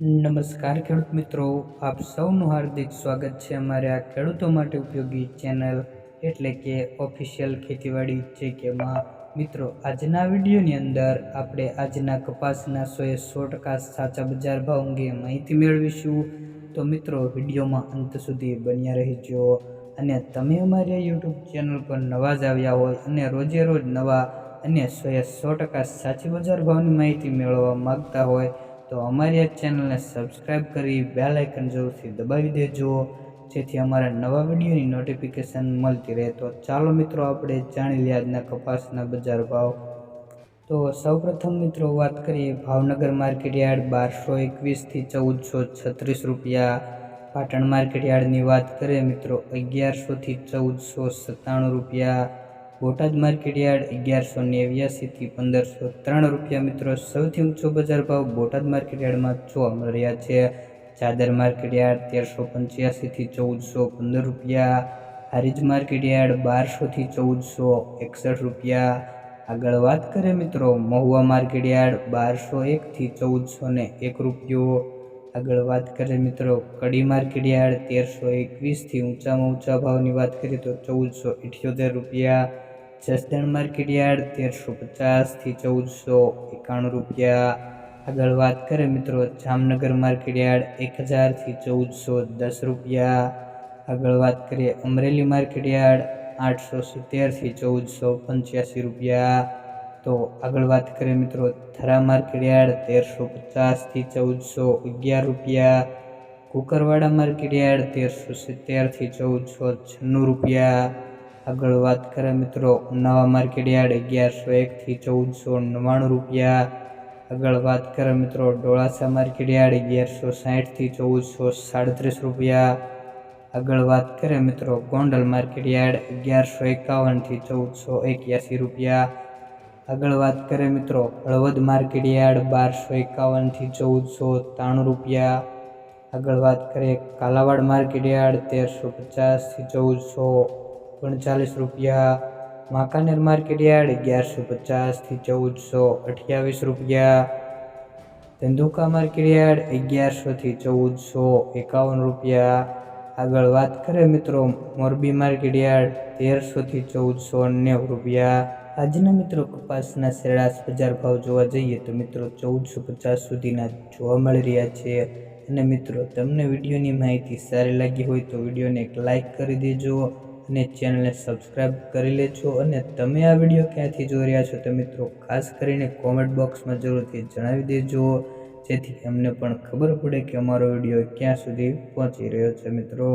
નમસ્કાર ખેડૂત મિત્રો, આપ સૌનું હાર્દિક સ્વાગત છે અમારે આ ખેડૂતો માટે ઉપયોગી ચેનલ એટલે કે ઓફિશિયલ ખેતીવાડી જેકેમાં મિત્રો, આજના વિડીયોની અંદર આપણે આજના કપાસના સોએ સો ટકા સાચા બજાર ભાવ અંગે માહિતી મેળવીશું. તો મિત્રો, વિડીયોમાં અંત સુધી બન્યા રહેજો. અને તમે અમારી યુટ્યુબ ચેનલ પર નવા જ આવ્યા હોય અને રોજે રોજ નવા અને સોએ સો ટકા સાચી બજાર ભાવની માહિતી મેળવવા માગતા હોય તો અમારી આ ચેનલને સબસ્ક્રાઈબ કરી બેલ આઇકન જરૂરથી દબાવી દેજો, જેથી અમારા નવા વિડીયોની નોટિફિકેશન મળતી રહે. તો ચાલો મિત્રો, આપણે જાણી લઈએ આજના કપાસના બજાર ભાવ. તો સૌપ્રથમ મિત્રો, વાત કરીએ ભાવનગર માર્કેટ યાર્ડ બારસો એકવીસથી ચૌદસો છત્રીસ રૂપિયા. પાટણ માર્કેટ યાર્ડની વાત કરીએ મિત્રો અગિયારસોથી ચૌદસો સત્તાણું રૂપિયા. બોટાદ માર્કેટયાર્ડ અગિયારસો નેવ્યાસીથી પંદરસો ત્રણ રૂપિયા. મિત્રો, સૌથી ઊંચો બજાર ભાવ બોટાદ માર્કેટ યાર્ડમાં જોવા મળી રહ્યા છે. ચાદર માર્કેટયાર્ડ તેરસો પંચ્યાસીથી ચૌદસો પંદર રૂપિયા. હારીજ માર્કેટયાર્ડ બારસોથી ચૌદસો એકસઠ રૂપિયા. આગળ વાત કરીએ મિત્રો, મહુવા માર્કેટયાર્ડ બારસો એકથી ચૌદસો ને એક રૂપિયો. આગળ વાત કરીએ મિત્રો, કડી માર્કેટયાર્ડ તેરસો એકવીસથી ઊંચામાં ઊંચા ભાવની વાત કરીએ તો ચૌદસો ઇઠ્યોતેર રૂપિયા. જસદણ માર્કેટ યાર્ડ તેરસો પચાસથી ચૌદસો એકાણું રૂપિયા. આગળ વાત કરીએ મિત્રો, જામનગર માર્કેટ યાર્ડ એક હજારથી ચૌદસો દસ રૂપિયા. આગળ વાત કરીએ અમરેલી માર્કેટ યાર્ડ આઠસો સિત્તેરથી ચૌદસો પંચ્યાસી રૂપિયા. તો આગળ વાત કરીએ મિત્રો, થરા માર્કેટ યાર્ડ તેરસો પચાસથી ચૌદસો અગિયાર રૂપિયા. કુકરવાડા માર્કેટ યાર્ડ તેરસો સિત્તેરથી ચૌદસો છન્નું રૂપિયા. આગળ વાત કરીએ મિત્રો. ઉનાવા માર્કેટ યાર્ડ અગિયારસો એકથી ચૌદસો નવ્વાણું રૂપિયા. આગળ વાત કરીએ મિત્રો. ડોળાસા માર્કેટ યાર્ડ અગિયારસો સાહીઠથી ચૌદસો સાડત્રીસ રૂપિયા. આગળ વાત કરીએ મિત્રો. ગોંડલ માર્કેટ યાર્ડ અગિયારસો એકાવનથી ચૌદસો એક્યાસી રૂપિયા. આગળ વાત કરીએ મિત્રો. હળવદ માર્કેટ યાર્ડ બારસો એકાવનથી ચૌદસો ત્રાણું રૂપિયા. આગળ વાત કરીએ. કાલાવાડ માર્કેટ યાર્ડ તેરસો પચાસથી ચૌદસો ઓગણચાલીસ રૂપિયા. માકાનેર માર્કેટ યાર્ડ અગિયારસો પચાસથી ચૌદસો અઠ્યાવીસ રૂપિયા. ધંધુકા માર્કેટ યાર્ડ અગિયારસોથી ચૌદસો એકાવન રૂપિયા. આગળ વાત કરીએ મિત્રો, મોરબી માર્કેટ યાર્ડ તેરસોથી ચૌદસો નેવું રૂપિયા. આજના મિત્રો કપાસના સરેરાશ બજાર ભાવ જોવા જઈએ તો મિત્રો ચૌદસો પચાસ સુધીના જોવા મળી રહ્યા છે. અને મિત્રો, તમને વિડીયોની માહિતી સારી લાગી હોય તો વિડીયોને એક લાઇક કરી દેજો. અને ચેનલને સબસ્ક્રાઈબ કરી લેજો અને તમે આ વીડિયો ક્યાંથી જોઈ રહ્યા છો તો મિત્રો ખાસ કરીને કોમેન્ટ બોક્સમાં જરૂરથી જણાવી દેજો, જેથી અમને પણ ખબર પડે કે અમારો વીડિયો ક્યાં સુધી પહોંચી રહ્યો છે મિત્રો.